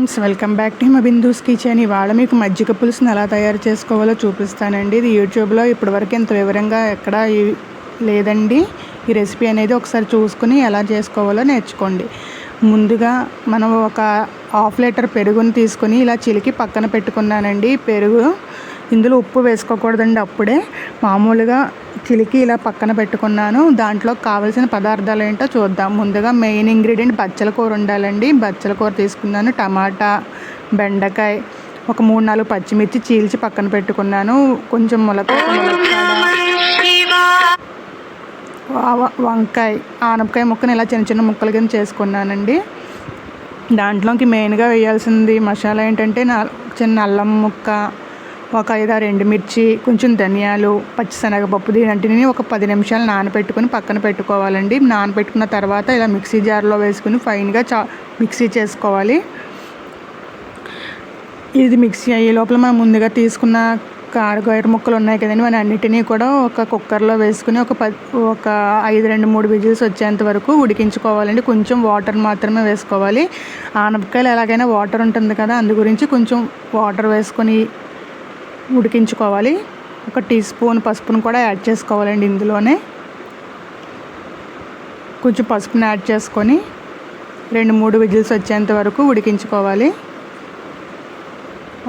Friends welcome back to మా Bindu's kitchen. ఇవాళ మీకు మజ్జిగ పులుసుని ఎలా తయారు చేసుకోవాలో చూపిస్తానండి. ఇది యూట్యూబ్లో ఇప్పటివరకు ఇంత వివరంగా ఎక్కడ లేదండి. ఈ రెసిపీ అనేది ఒకసారి చూసుకుని ఎలా చేసుకోవాలో నేర్చుకోండి. ముందుగా మనం ఒక హాఫ్ లీటర్ పెరుగుని తీసుకొని ఇలా చిలికి పక్కన పెట్టుకున్నానండి. పెరుగు ఇందులో ఉప్పు వేసుకోకూడదండి అప్పుడే. మామూలుగా చిలికి ఇలా పక్కన పెట్టుకున్నాను. దాంట్లో కావాల్సిన పదార్థాలు ఏంటో చూద్దాం. ముందుగా మెయిన్ ఇంగ్రీడియంట్ బచ్చల కూర ఉండాలండి. బచ్చల కూర తీసుకున్నాను. టమాటా బెండకాయ ఒక మూడు నాలుగు పచ్చిమిర్చి చీల్చి పక్కన పెట్టుకున్నాను. కొంచెం మొలక వంకాయ ఆనపకాయ ముక్కను ఇలా చిన్న చిన్న ముక్కలు కింద చేసుకున్నానండి. దాంట్లోకి మెయిన్గా వేయాల్సింది మసాలా ఏంటంటే నా చిన్న అల్లం ముక్క ఒక ఐదారు ఎండుమిర్చి కొంచెం ధనియాలు పచ్చిశనగపప్పు దీనంటిని ఒక పది నిమిషాలు నానబెట్టుకుని పక్కన పెట్టుకోవాలండి. నానబెట్టుకున్న తర్వాత ఇలా మిక్సీ జార్లో వేసుకుని ఫైన్గా చా మిక్సీ చేసుకోవాలి. ఇది మిక్సీ అయ్యే లోపల మనం ముందుగా తీసుకున్న కారగొయ్యర ముక్కలు ఉన్నాయి కదండి. మన అన్నిటినీ కూడా ఒక కుక్కర్లో వేసుకుని ఒక పది ఒక ఐదు రెండు మూడు విజిల్స్ వచ్చేంత వరకు ఉడికించుకోవాలండి. కొంచెం వాటర్ మాత్రమే వేసుకోవాలి. ఆనపకాయలు ఎలాగైనా వాటర్ ఉంటుంది కదా అందు గురించి కొంచెం వాటర్ వేసుకొని ఉడికించుకోవాలి. ఒక టీ స్పూన్ పసుపును కూడా యాడ్ చేసుకోవాలండి ఇందులోనే. కొంచెం పసుపుని యాడ్ చేసుకొని రెండు మూడు విజిల్స్ వచ్చేంత వరకు ఉడికించుకోవాలి.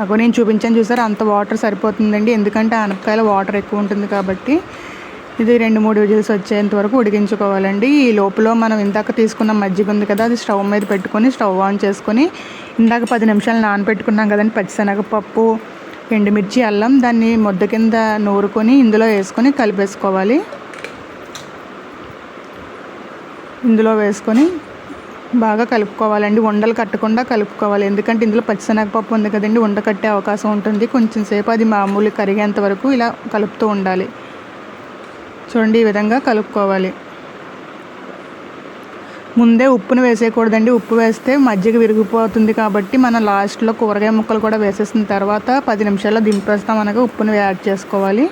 అగో నేను చూపించాను చూసారు అంత వాటర్ సరిపోతుందండి. ఎందుకంటే ఆనపకాయలో వాటర్ ఎక్కువ ఉంటుంది కాబట్టి ఇది రెండు మూడు విజిల్స్ వచ్చేంత వరకు ఉడికించుకోవాలండి. ఈ లోపల మనం ఇందాక తీసుకున్న మజ్జిగ ఉంది కదా అది స్టవ్ మీద పెట్టుకొని స్టవ్ ఆన్ చేసుకొని ఇందాక పది నిమిషాలు నానబెట్టుకున్నాం కదండి పచ్చిశనగపప్పు ఎండుమిర్చి అల్లం దాన్ని ముద్ద కింద నూరుకొని ఇందులో వేసుకొని కలిపేసుకోవాలి. ఇందులో వేసుకొని బాగా కలుపుకోవాలండి ఉండలు కట్టకుండా కలుపుకోవాలి. ఎందుకంటే ఇందులో పచ్చిశనగపప్పు ఉంది కదండి ఉండ కట్టే అవకాశం ఉంటుంది. కొంచెం సేపు అది మామూలు కరిగేంత వరకు ఇలా కలుపుతూ ఉండాలి. చూడండి ఈ విధంగా కలుపుకోవాలి. ముందే ఉప్పును వేసేయకూడదండి. ఉప్పు వేస్తే మజ్జిగ విరిగిపోతుంది కాబట్టి మనం లాస్ట్లో కూరగాయ ముక్కలు కూడా వేసేసిన తర్వాత పది నిమిషాల్లో దింపేస్తాం. అనగా ఉప్పును యాడ్ చేసుకోవాలి.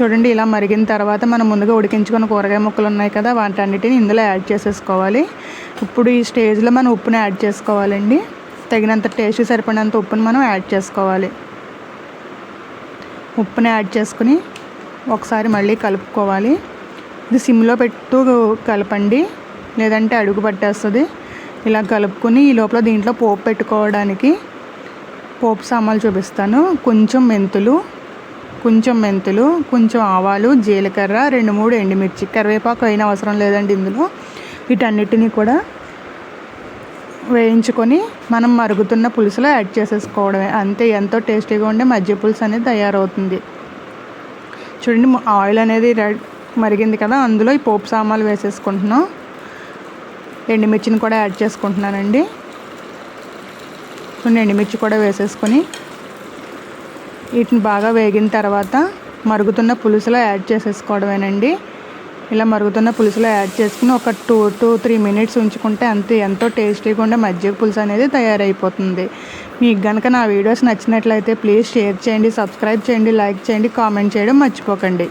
చూడండి ఇలా మరిగిన తర్వాత మనం ముందుగా ఉడికించుకున్న కూరగాయ ముక్కలు ఉన్నాయి కదా వాటన్నిటిని ఇందులో యాడ్ చేసేసుకోవాలి. ఇప్పుడు ఈ స్టేజ్లో మనం ఉప్పుని యాడ్ చేసుకోవాలండి. తగినంత టేస్ట్ సరిపడినంత ఉప్పుని మనం యాడ్ చేసుకోవాలి. ఉప్పుని యాడ్ చేసుకుని ఒకసారి మళ్ళీ కలుపుకోవాలి. ఇది సిమ్లో పెట్టు కలపండి. లేదంటే అడుగు పట్టేస్తుంది. ఇలా కలుపుకొని ఈ లోపల దీంట్లో పోపు పెట్టుకోవడానికి పోపు సామాన్లు చూపిస్తాను. కొంచెం మెంతులు కొంచెం మెంతులు కొంచెం ఆవాలు జీలకర్ర రెండు మూడు ఎండుమిర్చి కరివేపాకు అయిన అవసరం లేదండి ఇందులో. వీటన్నిటిని కూడా వేయించుకొని మనం మరుగుతున్న పులుసులో యాడ్ చేసేసుకోవడమే. అంతే ఎంతో టేస్టీగా ఉండే మజ్జి పులుసు అనేది తయారవుతుంది. చూడండి ఆయిల్ అనేది మరిగింది కదా అందులో ఈ పోపు సామాన్లు వేసేసుకుంటున్నాం. ఎండుమిర్చిని కూడా యాడ్ చేసుకుంటున్నానండి. కొన్ని ఎండుమిర్చి కూడా వేసేసుకొని వీటిని బాగా వేగిన తర్వాత మరుగుతున్న పులుసులో యాడ్ చేసేసుకోవడమేనండి. ఇలా మరుగుతున్న పులుసులో యాడ్ చేసుకుని ఒక టూ టూ త్రీ మినిట్స్ ఉంచుకుంటే అంతే ఎంతో టేస్టీగా ఉండే మజ్జిగ పులుసు అనేది తయారైపోతుంది. మీకు కనుక నా వీడియోస్ నచ్చినట్లయితే ప్లీజ్ షేర్ చేయండి సబ్స్క్రైబ్ చేయండి లైక్ చేయండి కామెంట్ చేయడం మర్చిపోకండి.